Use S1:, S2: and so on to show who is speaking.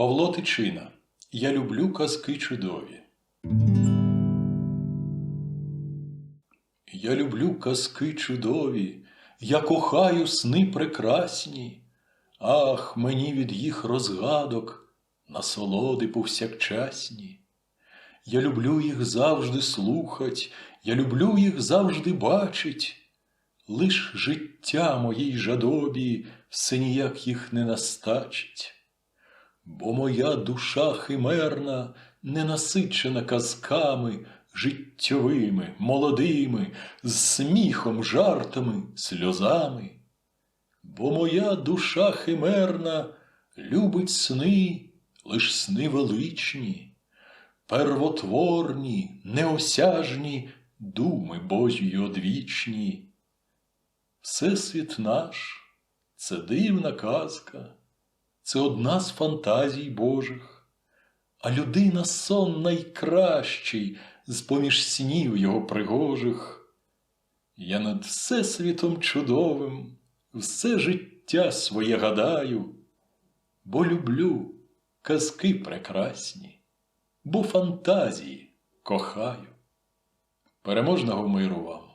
S1: Павло Тичина. Я люблю казки чудові. Я люблю казки чудові, я кохаю сни прекрасні. Ах, мені від їх розгадок насолоди повсякчасні. Я люблю їх завжди слухать, я люблю їх завжди бачить. Лиш життя моїй жадобі все ніяк їх не настачить. Бо моя душа химерна, ненасичена казками життєвими, молодими, з сміхом, жартами, сльозами. Бо моя душа химерна любить сни, лиш сни величні, первотворні, неосяжні думи Божі одвічні. Всесвіт наш це дивна казка, це одна з фантазій Божих, а людина сон найкращий з поміж снів його пригожих. Я над всесвітом чудовим все життя своє гадаю, бо люблю казки прекрасні, бо фантазії кохаю. Переможного миру вам!